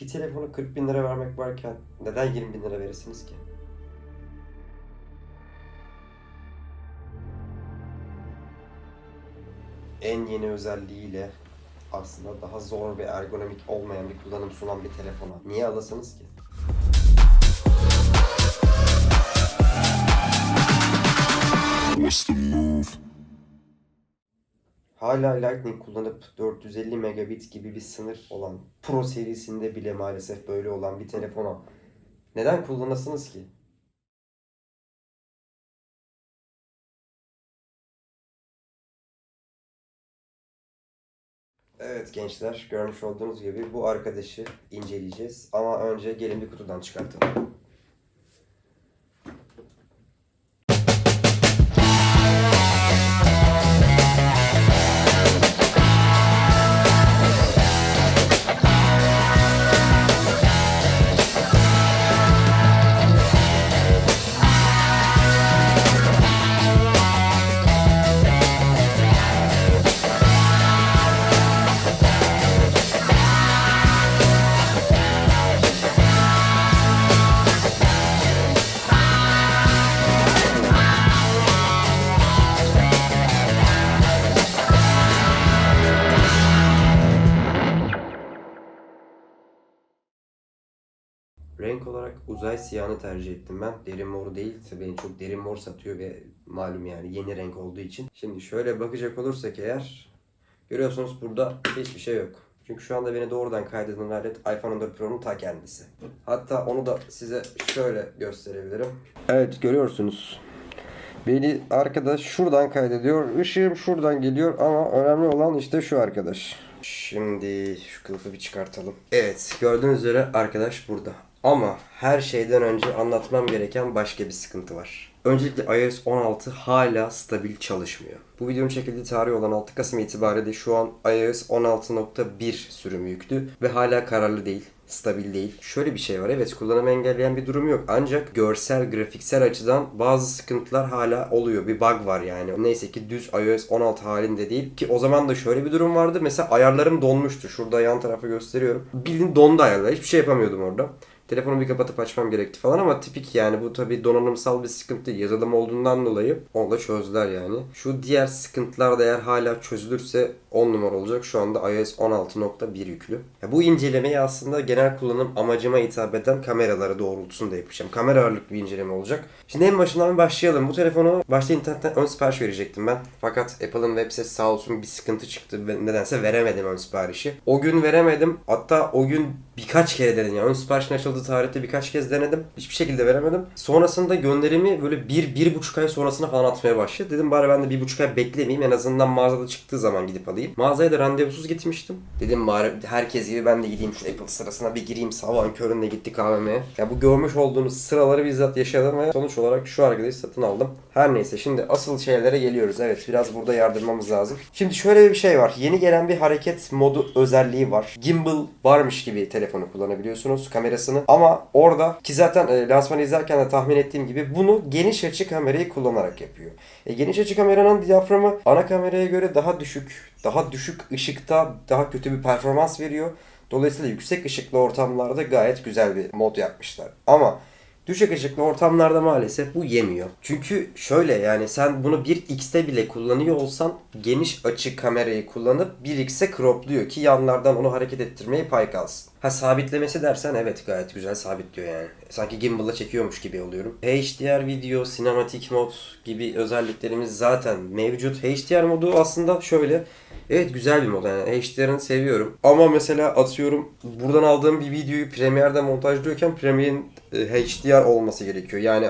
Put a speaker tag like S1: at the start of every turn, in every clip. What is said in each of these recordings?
S1: Bir telefonu 40 bin lira vermek varken neden 20 bin lira verirsiniz ki? En yeni özelliğiyle aslında daha zor ve ergonomik olmayan bir kullanım sunan bir telefona niye alasınız ki?
S2: What's the move?
S1: Hala Lightning kullanıp 450 megabit gibi bir sınır olan Pro serisinde bile maalesef böyle olan bir telefona neden kullanasınız ki? Evet gençler görmüş olduğunuz gibi bu arkadaşı inceleyeceğiz ama önce gelin bir kutudan çıkartalım. Olarak uzay siyahını tercih ettim ben. Derin mor değil. En çok derin mor satıyor ve malum yani yeni renk olduğu için. Şimdi şöyle bakacak olursak eğer görüyorsunuz burada hiçbir şey yok. Çünkü şu anda beni doğrudan kaydeden alet iPhone 14 Pro'nun ta kendisi. Hatta onu da size şöyle gösterebilirim. Evet görüyorsunuz. Beni arkadaş şuradan kaydediyor. Işığım şuradan geliyor ama önemli olan işte şu arkadaş. Şimdi şu kılıfı bir çıkartalım. Evet gördüğünüz üzere arkadaş burada. Ama her şeyden önce anlatmam gereken başka bir sıkıntı var. Öncelikle iOS 16 hala stabil çalışmıyor. Bu videonun çekildiği tarih olan 6 Kasım itibariyle şu an iOS 16.1 sürümü yüklü ve hala kararlı değil stabil değil. Şöyle bir şey var. Evet kullanımı engelleyen bir durum yok. Ancak görsel, grafiksel açıdan bazı sıkıntılar hala oluyor. Bir bug var yani. Neyse ki düz iOS 16 halinde değil. Ki o zaman da şöyle bir durum vardı. Mesela ayarlarım donmuştu. Şurada yan tarafa gösteriyorum. Bildiğin dondu ayarlar. Hiçbir şey yapamıyordum orada. Telefonu bir kapatıp açmam gerekti falan ama tipik yani bu tabi donanımsal bir sıkıntı yazılım olduğundan dolayı onu da çözdüler yani. Şu diğer sıkıntılar da eğer hala çözülürse 10 numara olacak. Şu anda iOS 16.1 yüklü. Ya bu incelemeyi aslında genel kullanım amacıma hitap eden kameraları doğrultusunda yapacağım. Kamera ağırlıklı bir inceleme olacak. Şimdi en başından başlayalım. Bu telefonu başta internetten ön sipariş verecektim ben. Fakat Apple'ın web sitesi sağ olsun bir sıkıntı çıktı ve nedense veremedim ön siparişi. O gün veremedim. Hatta o gün birkaç kere denedim. Yani ön siparişin açıldığı tarihte birkaç kez denedim. Hiçbir şekilde veremedim. Sonrasında gönderimi böyle bir, bir buçuk ay sonrasına falan atmaya başladı. Dedim bari ben de bir buçuk ay beklemeyeyim. En azından mağazada çıktığı zaman gidip alayım. Mağazaya da randevusuz gitmiştim. Dedim bari herkes gibi ben de gideyim şu Apple sırasına bir gireyim. Sabahın köründe gittik AVM'ye. Ya bu görmüş olduğunuz sıraları bizzat yaşadım ve sonuç olarak şu arkadaşı satın aldım. Her neyse şimdi asıl şeylere geliyoruz. Evet biraz burada yardırmamız lazım. Şimdi şöyle bir şey var. Yeni gelen bir hareket modu özelliği var. Gimbal varmış gibi telefonu kullanabiliyorsunuz kamerasını. Ama orada ki zaten e, lansmanı izlerken de tahmin ettiğim gibi bunu geniş açı kamerayı kullanarak yapıyor. E, geniş açı kameranın diyaframı ana kameraya göre daha düşük. Daha düşük ışıkta daha kötü bir performans veriyor. Dolayısıyla yüksek ışıklı ortamlarda gayet güzel bir mod yapmışlar. Ama Düşük ışıklı ortamlarda maalesef bu yemiyor. Çünkü şöyle yani sen bunu 1x'te bile kullanıyor olsan geniş açı kamerayı kullanıp 1x'e cropluyor ki yanlardan onu hareket ettirmeye pay kalsın. Ha sabitlemesi dersen evet gayet güzel sabitliyor yani. Sanki gimbal'la çekiyormuş gibi oluyorum. HDR video, sinematik mod gibi özelliklerimiz zaten mevcut. HDR modu aslında şöyle Evet güzel bir mod yani HDR'ını seviyorum. Ama mesela atıyorum buradan aldığım bir videoyu Premiere'de montajlıyorken Premiere'in e, HDR olması gerekiyor. Yani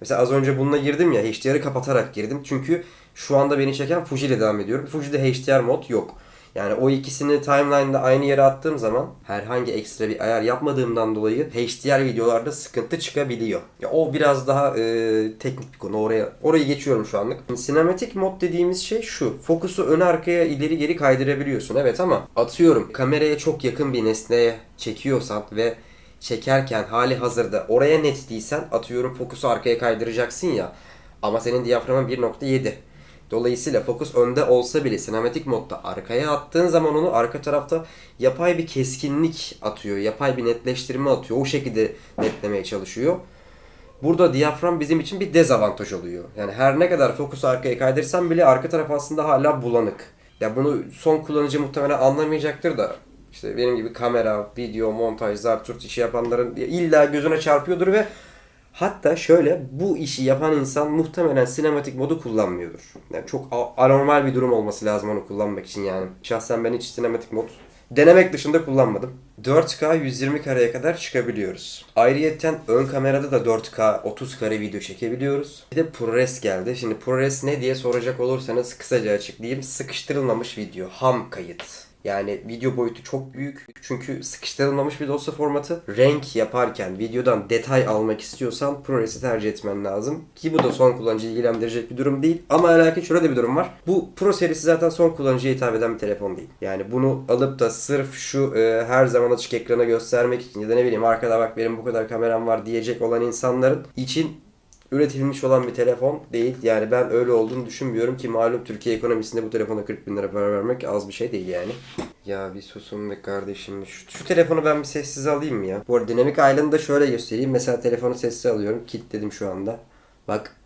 S1: mesela az önce bununla girdim ya HDR'ı kapatarak girdim. Çünkü şu anda beni çeken Fuji ile devam ediyorum. Fuji'de HDR mod yok. Yani o ikisini timeline'da aynı yere attığım zaman herhangi ekstra bir ayar yapmadığımdan dolayı HDR videolarda sıkıntı çıkabiliyor. Ya o biraz daha e, teknik bir konu. Oraya orayı geçiyorum şu anlık. Sinematik mod dediğimiz şey şu. Fokusu ön arkaya ileri geri kaydırabiliyorsun. Evet ama atıyorum kameraya çok yakın bir nesneye çekiyorsan ve çekerken hali hazırda oraya net değilsen atıyorum fokusu arkaya kaydıracaksın ya. Ama senin diyaframın 1.7. Dolayısıyla fokus önde olsa bile sinematik modda arkaya attığın zaman onu arka tarafta yapay bir keskinlik atıyor. Yapay bir netleştirme atıyor. O şekilde netlemeye çalışıyor. Burada diyafram bizim için bir dezavantaj oluyor. Yani her ne kadar fokusu arkaya kaydırsan bile arka taraf aslında hala bulanık. Ya bunu son kullanıcı muhtemelen anlamayacaktır da işte benim gibi kamera, video, montaj, zartürt işi yapanların illa gözüne çarpıyordur ve hatta şöyle bu işi yapan insan muhtemelen sinematik modu kullanmıyordur. Yani çok anormal bir durum olması lazım onu kullanmak için yani. Şahsen ben hiç sinematik mod denemek dışında kullanmadım. 4K 120 kareye kadar çıkabiliyoruz. Ayrıyeten ön kamerada da 4K 30 kare video çekebiliyoruz. Bir de ProRes geldi. Şimdi ProRes ne diye soracak olursanız kısaca açıklayayım. Sıkıştırılmamış video, ham kayıt. Yani video boyutu çok büyük. Çünkü sıkıştırılmamış bir dosya formatı. Renk yaparken videodan detay almak istiyorsan ProRes'i tercih etmen lazım. Ki bu da son kullanıcıyı ilgilendirecek bir durum değil. Ama lakin de bir durum var. Bu Pro serisi zaten son kullanıcıya hitap eden bir telefon değil. Yani bunu alıp da sırf şu e, her zaman açık ekrana göstermek için ya da ne bileyim arkada bak benim bu kadar kameram var diyecek olan insanların için üretilmiş olan bir telefon değil. Yani ben öyle olduğunu düşünmüyorum ki malum Türkiye ekonomisinde bu telefona 40 bin lira para vermek az bir şey değil yani. Ya bir susun be kardeşim. Şu, şu telefonu ben bir sessize alayım mı ya? Bu arada dinamik aylığını da şöyle göstereyim. Mesela telefonu sessize alıyorum. Kilitledim şu anda. Bak.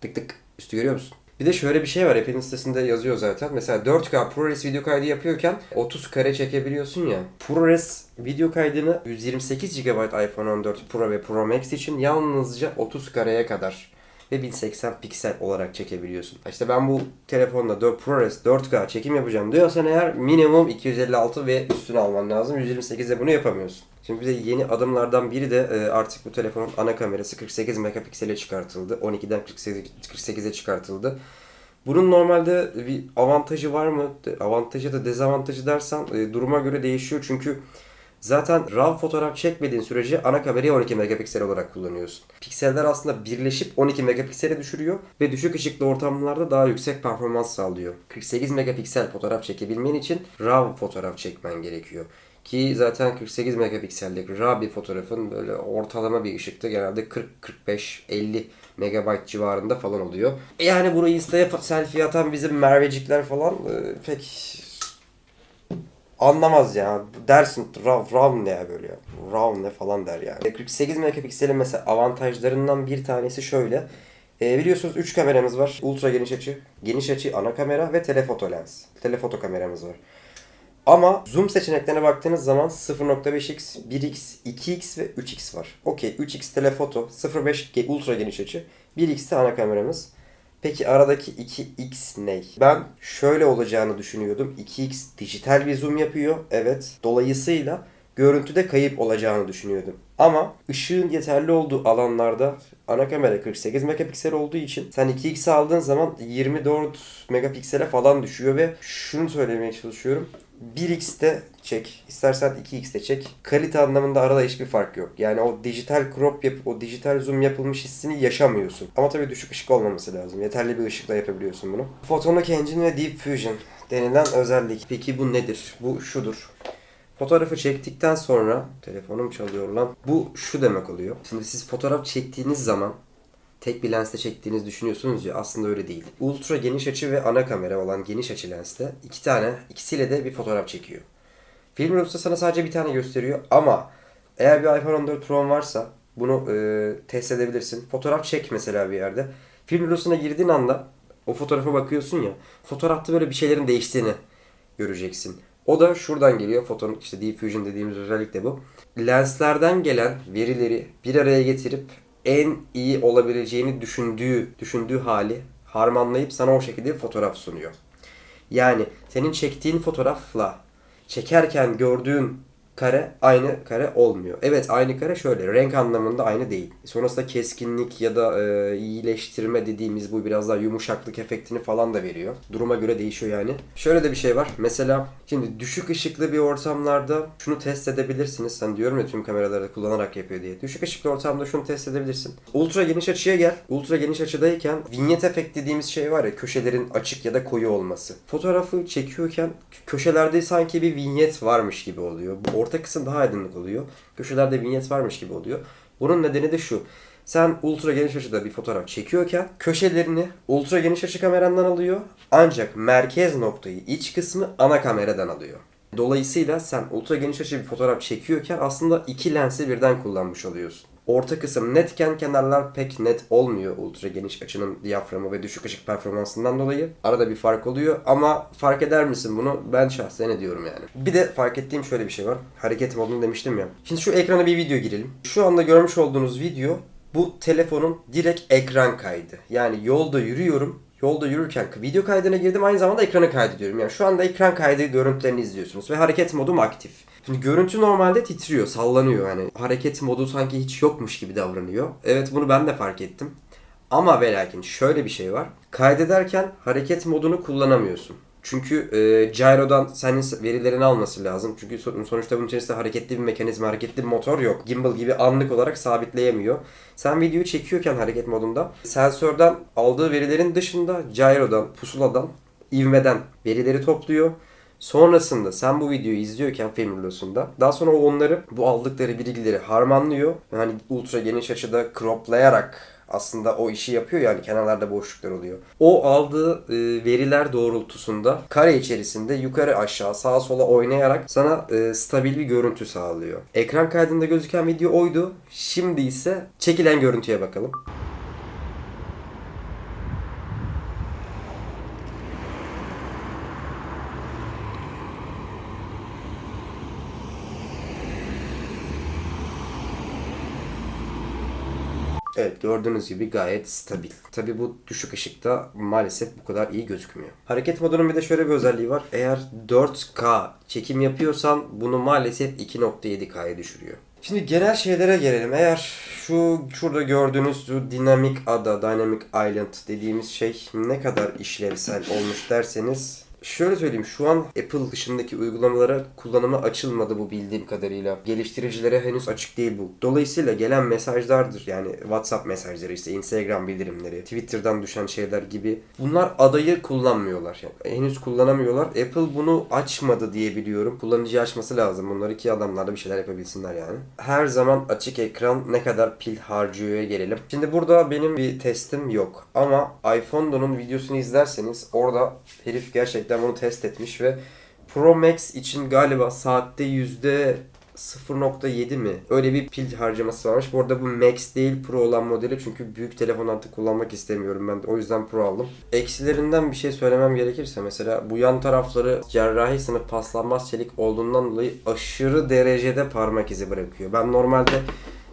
S1: Tık tık. Üstü görüyor musun? Bir de şöyle bir şey var. Apple'in sitesinde yazıyor zaten. Mesela 4K ProRes video kaydı yapıyorken 30 kare çekebiliyorsun ya. ProRes video kaydını 128 GB iPhone 14 Pro ve Pro Max için yalnızca 30 kareye kadar ve 1080 piksel olarak çekebiliyorsun. İşte ben bu telefonla 4 ProRes 4K çekim yapacağım diyorsan eğer minimum 256 ve üstüne alman lazım. 128'de bunu yapamıyorsun. Şimdi bir de yeni adımlardan biri de e, artık bu telefonun ana kamerası 48 megapiksele çıkartıldı. 12'den 48 48'e çıkartıldı. Bunun normalde bir avantajı var mı? Avantajı da dezavantajı dersen e, duruma göre değişiyor. Çünkü zaten RAW fotoğraf çekmediğin sürece ana kamerayı 12 megapiksel olarak kullanıyorsun. Pikseller aslında birleşip 12 megapiksele düşürüyor ve düşük ışıklı ortamlarda daha yüksek performans sağlıyor. 48 megapiksel fotoğraf çekebilmen için RAW fotoğraf çekmen gerekiyor. Ki zaten 48 megapiksellik RAW bir fotoğrafın böyle ortalama bir ışıkta genelde 40, 45, 50 megabayt civarında falan oluyor. Yani bunu Insta'ya selfie atan bizim Mervecikler falan e, pek anlamaz ya. Dersin RAW, RAW ne ya böyle ya. RAW ne falan der yani. 48 megapikselin mesela avantajlarından bir tanesi şöyle. E, biliyorsunuz 3 kameramız var. Ultra geniş açı, geniş açı ana kamera ve telefoto lens. Telefoto kameramız var. Ama zoom seçeneklerine baktığınız zaman 0.5x, 1x, 2x ve 3x var. Okey 3x telefoto, 0.5 ge- ultra geniş açı, 1x de ana kameramız. Peki aradaki 2x ne? Ben şöyle olacağını düşünüyordum. 2x dijital bir zoom yapıyor. Evet. Dolayısıyla görüntüde kayıp olacağını düşünüyordum. Ama ışığın yeterli olduğu alanlarda ana kamera 48 megapiksel olduğu için sen 2x aldığın zaman 24 megapiksele falan düşüyor ve şunu söylemeye çalışıyorum. 1x'te çek, istersen 2x'te çek. Kalite anlamında arada hiçbir fark yok. Yani o dijital crop yap, o dijital zoom yapılmış hissini yaşamıyorsun. Ama tabii düşük ışık olmaması lazım. Yeterli bir ışıkla yapabiliyorsun bunu. Photonic Engine ve Deep Fusion denilen özellik. Peki bu nedir? Bu şudur. Fotoğrafı çektikten sonra telefonum çalıyor lan. Bu şu demek oluyor. Şimdi siz fotoğraf çektiğiniz zaman tek bir lensle çektiğinizi düşünüyorsunuz ya aslında öyle değil. Ultra geniş açı ve ana kamera olan geniş açı lenste iki tane ikisiyle de bir fotoğraf çekiyor. Film Rules'ta sana sadece bir tane gösteriyor ama eğer bir iPhone 14 Pro'un varsa bunu e, test edebilirsin. Fotoğraf çek mesela bir yerde. Film Rules'una girdiğin anda o fotoğrafa bakıyorsun ya fotoğrafta böyle bir şeylerin değiştiğini göreceksin. O da şuradan geliyor. Fotonun işte Deep Fusion dediğimiz özellik de bu. Lenslerden gelen verileri bir araya getirip en iyi olabileceğini düşündüğü düşündüğü hali harmanlayıp sana o şekilde fotoğraf sunuyor. Yani senin çektiğin fotoğrafla çekerken gördüğün kare aynı kare olmuyor. Evet aynı kare şöyle renk anlamında aynı değil. Sonrasında keskinlik ya da e, iyileştirme dediğimiz bu biraz daha yumuşaklık efektini falan da veriyor. Duruma göre değişiyor yani. Şöyle de bir şey var. Mesela şimdi düşük ışıklı bir ortamlarda şunu test edebilirsiniz. Sen diyorum ya tüm kameraları kullanarak yapıyor diye. Düşük ışıklı ortamda şunu test edebilirsin. Ultra geniş açıya gel. Ultra geniş açıdayken vignette efekt dediğimiz şey var ya köşelerin açık ya da koyu olması. Fotoğrafı çekiyorken köşelerde sanki bir vignette varmış gibi oluyor. Orta kısım daha aydınlık oluyor. Köşelerde vignette varmış gibi oluyor. Bunun nedeni de şu. Sen ultra geniş açıda bir fotoğraf çekiyorken köşelerini ultra geniş açı kamerandan alıyor. Ancak merkez noktayı iç kısmı ana kameradan alıyor. Dolayısıyla sen ultra geniş açı bir fotoğraf çekiyorken aslında iki lensi birden kullanmış oluyorsun. Orta kısım netken kenarlar pek net olmuyor ultra geniş açının diyaframı ve düşük ışık performansından dolayı. Arada bir fark oluyor ama fark eder misin bunu? Ben şahsen ediyorum yani. Bir de fark ettiğim şöyle bir şey var. Hareket modunu demiştim ya. Şimdi şu ekrana bir video girelim. Şu anda görmüş olduğunuz video bu telefonun direkt ekran kaydı. Yani yolda yürüyorum. Yolda yürürken video kaydına girdim aynı zamanda ekranı kaydediyorum. Yani şu anda ekran kaydı görüntülerini izliyorsunuz ve hareket modum aktif. Şimdi görüntü normalde titriyor, sallanıyor yani. Hareket modu sanki hiç yokmuş gibi davranıyor. Evet bunu ben de fark ettim. Ama ve lakin şöyle bir şey var. Kaydederken hareket modunu kullanamıyorsun. Çünkü e, gyro'dan senin verilerini alması lazım. Çünkü son- sonuçta bunun içerisinde hareketli bir mekanizma, hareketli bir motor yok. Gimbal gibi anlık olarak sabitleyemiyor. Sen videoyu çekiyorken hareket modunda sensörden aldığı verilerin dışında gyro'dan, pusuladan, ivmeden verileri topluyor. Sonrasında sen bu videoyu izliyorken film videosunda daha sonra onları bu aldıkları bilgileri harmanlıyor. Yani ultra geniş açıda croplayarak aslında o işi yapıyor yani kenarlarda boşluklar oluyor. O aldığı e, veriler doğrultusunda kare içerisinde yukarı aşağı sağa sola oynayarak sana e, stabil bir görüntü sağlıyor. Ekran kaydında gözüken video oydu. Şimdi ise çekilen görüntüye bakalım. Evet gördüğünüz gibi gayet stabil. Tabi bu düşük ışıkta maalesef bu kadar iyi gözükmüyor. Hareket modunun bir de şöyle bir özelliği var. Eğer 4K çekim yapıyorsan bunu maalesef 2.7K'ya düşürüyor. Şimdi genel şeylere gelelim. Eğer şu şurada gördüğünüz şu dinamik ada, dynamic island dediğimiz şey ne kadar işlevsel olmuş derseniz Şöyle söyleyeyim şu an Apple dışındaki uygulamalara kullanıma açılmadı bu bildiğim kadarıyla. Geliştiricilere henüz açık değil bu. Dolayısıyla gelen mesajlardır yani WhatsApp mesajları işte Instagram bildirimleri, Twitter'dan düşen şeyler gibi. Bunlar adayı kullanmıyorlar. Yani henüz kullanamıyorlar. Apple bunu açmadı diye biliyorum. Kullanıcı açması lazım. Bunları ki adamlar da bir şeyler yapabilsinler yani. Her zaman açık ekran ne kadar pil harcıyor'ya gelelim. Şimdi burada benim bir testim yok. Ama iPhone'un videosunu izlerseniz orada herif gerçekten bunu test etmiş ve Pro Max için galiba saatte yüzde 0.7 mi? Öyle bir pil harcaması varmış. Bu arada bu Max değil Pro olan modeli çünkü büyük telefon artık kullanmak istemiyorum ben de. O yüzden Pro aldım. Eksilerinden bir şey söylemem gerekirse mesela bu yan tarafları cerrahi sınıf paslanmaz çelik olduğundan dolayı aşırı derecede parmak izi bırakıyor. Ben normalde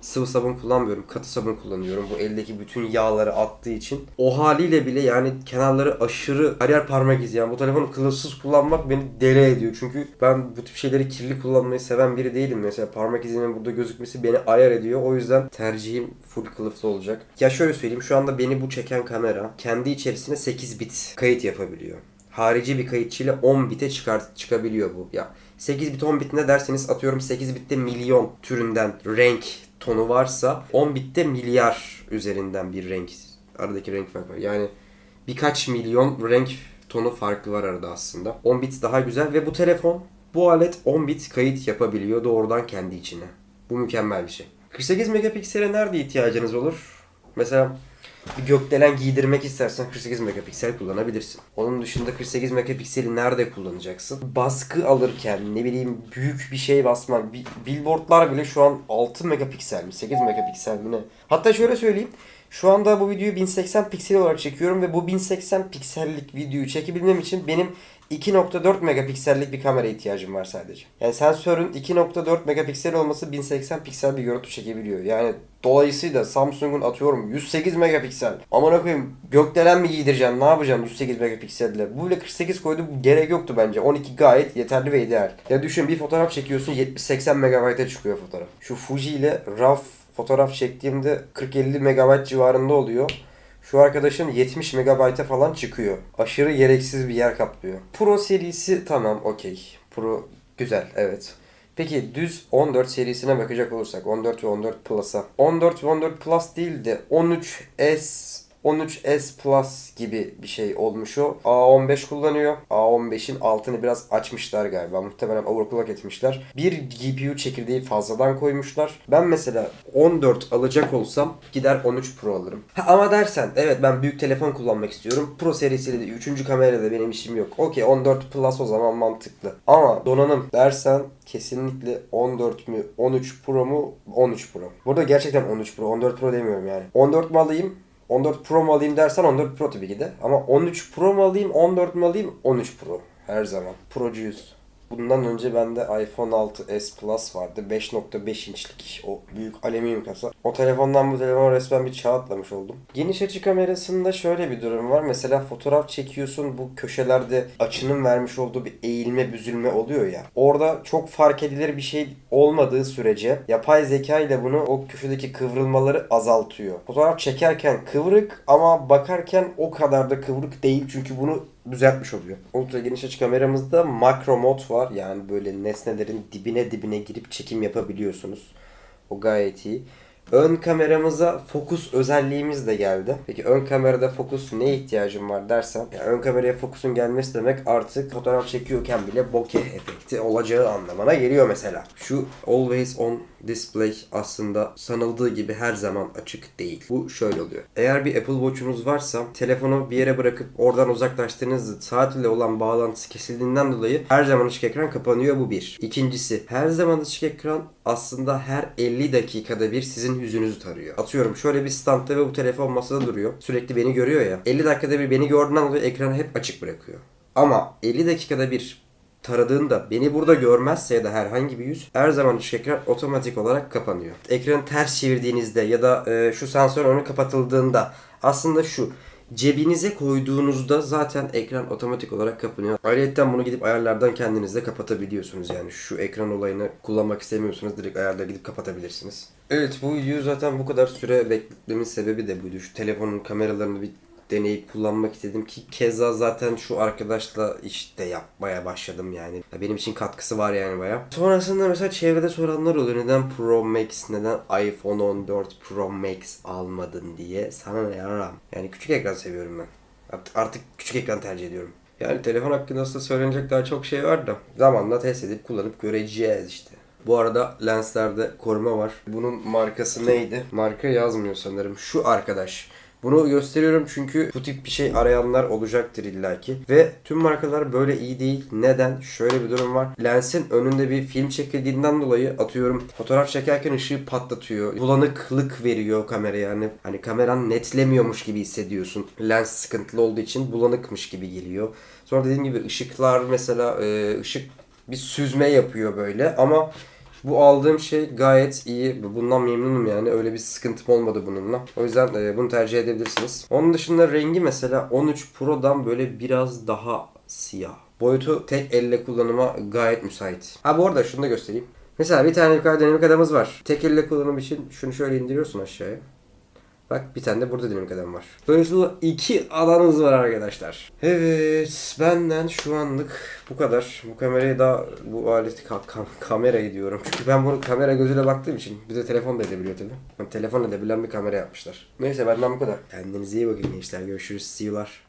S1: sıvı sabun kullanmıyorum. Katı sabun kullanıyorum. Bu eldeki bütün yağları attığı için. O haliyle bile yani kenarları aşırı her yer parmak izi. Yani bu telefonu kılıfsız kullanmak beni deli ediyor. Çünkü ben bu tip şeyleri kirli kullanmayı seven biri değilim. Mesela parmak izinin burada gözükmesi beni ayar ediyor. O yüzden tercihim full kılıflı olacak. Ya şöyle söyleyeyim. Şu anda beni bu çeken kamera kendi içerisine 8 bit kayıt yapabiliyor. Harici bir kayıtçıyla 10 bite çıkart çıkabiliyor bu. Ya 8 bit 10 bit ne derseniz atıyorum 8 bitte milyon türünden renk tonu varsa 10 bitte milyar üzerinden bir renk aradaki renk farkı var. Yani birkaç milyon renk tonu farkı var arada aslında. 10 bit daha güzel ve bu telefon bu alet 10 bit kayıt yapabiliyor doğrudan kendi içine. Bu mükemmel bir şey. 48 megapiksele nerede ihtiyacınız olur? Mesela bir gökdelen giydirmek istersen 48 megapiksel kullanabilirsin. Onun dışında 48 megapikseli nerede kullanacaksın? Baskı alırken ne bileyim büyük bir şey basmak. Bi- Billboardlar bile şu an 6 megapiksel mi 8 megapiksel mi ne? Hatta şöyle söyleyeyim. Şu anda bu videoyu 1080 piksel olarak çekiyorum ve bu 1080 piksellik videoyu çekebilmem için benim 2.4 megapiksellik bir kamera ihtiyacım var sadece. Yani sensörün 2.4 megapiksel olması 1080 piksel bir görüntü çekebiliyor. Yani dolayısıyla Samsung'un atıyorum 108 megapiksel. Aman koyayım gökdelen mi giydireceğim ne yapacağım 108 megapikselle. Bu bile 48 koydu gerek yoktu bence. 12 gayet yeterli ve ideal. Ya düşün bir fotoğraf çekiyorsun 70-80 megabayta çıkıyor fotoğraf. Şu Fuji ile RAW fotoğraf çektiğimde 40-50 megabayt civarında oluyor. Şu arkadaşın 70 megabayta falan çıkıyor. Aşırı gereksiz bir yer kaplıyor. Pro serisi tamam okey. Pro güzel evet. Peki düz 14 serisine bakacak olursak 14 ve 14 Plus'a. 14 ve 14 Plus değil de 13S 13S Plus gibi bir şey olmuş o. A15 kullanıyor. A15'in altını biraz açmışlar galiba. Muhtemelen overclock etmişler. Bir GPU çekirdeği fazladan koymuşlar. Ben mesela 14 alacak olsam gider 13 Pro alırım. Ha, ama dersen evet ben büyük telefon kullanmak istiyorum. Pro serisiyle de 3. kamerayla benim işim yok. Okey 14 Plus o zaman mantıklı. Ama donanım dersen kesinlikle 14 mü 13 Pro mu 13 Pro. Burada gerçekten 13 Pro 14 Pro demiyorum yani. 14 mu alayım 14 Pro mu alayım dersen 14 Pro tabii ki de. Ama 13 Pro mu alayım 14 mu alayım 13 Pro. Her zaman. Procuyuz. Bundan önce bende iPhone 6s Plus vardı. 5.5 inçlik o büyük alüminyum kasa. O telefondan bu telefona resmen bir çağ atlamış oldum. Geniş açı kamerasında şöyle bir durum var. Mesela fotoğraf çekiyorsun bu köşelerde açının vermiş olduğu bir eğilme büzülme oluyor ya. Orada çok fark edilir bir şey olmadığı sürece yapay zeka ile bunu o köşedeki kıvrılmaları azaltıyor. Fotoğraf çekerken kıvrık ama bakarken o kadar da kıvrık değil çünkü bunu düzeltmiş oluyor. Ultra geniş açı kameramızda makro mod var. Yani böyle nesnelerin dibine dibine girip çekim yapabiliyorsunuz. O gayet iyi. Ön kameramıza fokus özelliğimiz de geldi. Peki ön kamerada fokus ne ihtiyacım var dersen, yani ön kameraya fokusun gelmesi demek artık fotoğraf çekiyorken bile bokeh efekti olacağı anlamına geliyor mesela. Şu always on display aslında sanıldığı gibi her zaman açık değil. Bu şöyle oluyor. Eğer bir Apple Watch'unuz varsa telefonu bir yere bırakıp oradan uzaklaştığınızda saat ile olan bağlantısı kesildiğinden dolayı her zaman açık ekran kapanıyor bu bir. İkincisi her zaman açık ekran aslında her 50 dakikada bir sizin yüzünüzü tarıyor. Atıyorum şöyle bir standta ve bu telefon masada duruyor. Sürekli beni görüyor ya. 50 dakikada bir beni gördüğünden dolayı ekranı hep açık bırakıyor. Ama 50 dakikada bir taradığında beni burada görmezse ya da herhangi bir yüz her zaman açık ekran otomatik olarak kapanıyor. Ekranı ters çevirdiğinizde ya da e, şu sensör önü kapatıldığında aslında şu cebinize koyduğunuzda zaten ekran otomatik olarak kapanıyor. Ayrıca bunu gidip ayarlardan kendiniz de kapatabiliyorsunuz. Yani şu ekran olayını kullanmak istemiyorsanız direkt ayarlara gidip kapatabilirsiniz. Evet bu videoyu zaten bu kadar süre beklememin sebebi de buydu. Şu telefonun kameralarını bir deneyip kullanmak istedim ki keza zaten şu arkadaşla işte yapmaya başladım yani. Ya Benim için katkısı var yani baya. Sonrasında mesela çevrede soranlar oluyor. Neden Pro Max, neden iPhone 14 Pro Max almadın diye. Sana ne yaram. Yani küçük ekran seviyorum ben. Artık, artık küçük ekran tercih ediyorum. Yani telefon hakkında aslında söylenecek daha çok şey var da zamanla test edip kullanıp göreceğiz işte. Bu arada lenslerde koruma var. Bunun markası neydi? Marka yazmıyor sanırım. Şu arkadaş. Bunu gösteriyorum çünkü bu tip bir şey arayanlar olacaktır illaki. Ve tüm markalar böyle iyi değil. Neden? Şöyle bir durum var. Lensin önünde bir film çekildiğinden dolayı atıyorum fotoğraf çekerken ışığı patlatıyor. Bulanıklık veriyor kameraya. Yani hani kameran netlemiyormuş gibi hissediyorsun. Lens sıkıntılı olduğu için bulanıkmış gibi geliyor. Sonra dediğim gibi ışıklar mesela ışık bir süzme yapıyor böyle ama bu aldığım şey gayet iyi. Bundan memnunum yani. Öyle bir sıkıntım olmadı bununla. O yüzden e, bunu tercih edebilirsiniz. Onun dışında rengi mesela 13 Pro'dan böyle biraz daha siyah. Boyutu tek elle kullanıma gayet müsait. Ha bu arada şunu da göstereyim. Mesela bir tane yukarı dinamik adamız var. Tek elle kullanım için şunu şöyle indiriyorsun aşağıya. Bak bir tane de burada dinamik adam var. Dolayısıyla iki alanımız var arkadaşlar. Evet benden şu anlık bu kadar. Bu kamerayı da bu aleti ka- kam- kamerayı diyorum. Çünkü ben bunu kamera gözüyle baktığım için bir de telefon da edebiliyor tabii. Yani telefon edebilen bir kamera yapmışlar. Neyse benden bu kadar. Kendinize iyi bakın gençler. Görüşürüz. See you'lar.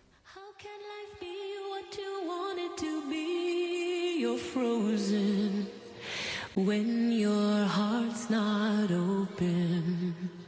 S3: When your heart's not open.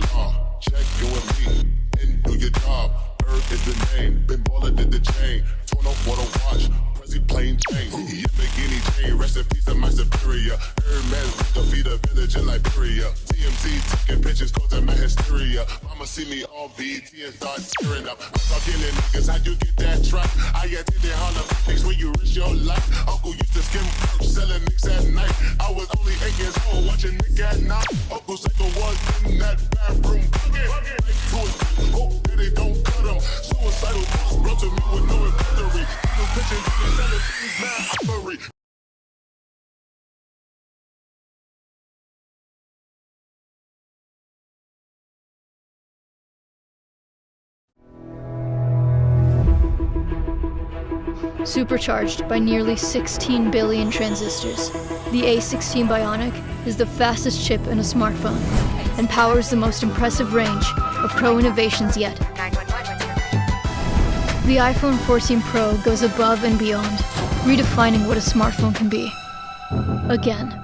S2: Do Allah. Uh, check you and me, and do your job. Earth is the name, been baller did the chain. Torn up what I watch. See plain Jane, Yamagini chain, rest in peace to my superior. Hermes defeat a village in Liberia. TMZ taking pictures causing my hysteria. Mama see me on BET and start tearing up. I'm talking to niggas, how you get that truck? I attended Harlem Nights when you risk your life. Uncle used to skim perks, selling nicks at night. I was only eight years old watching Nick at night. Uncle Psycho was in that bathroom bucket. Like to it, hope that they don't cut him. Suicidal thoughts brought to me with no inventory.
S4: Supercharged by nearly 16 billion transistors, the A16 Bionic is the fastest chip in a smartphone and powers the most impressive range of pro innovations yet. The iPhone 14 Pro goes above and beyond, redefining what a smartphone can be. Again.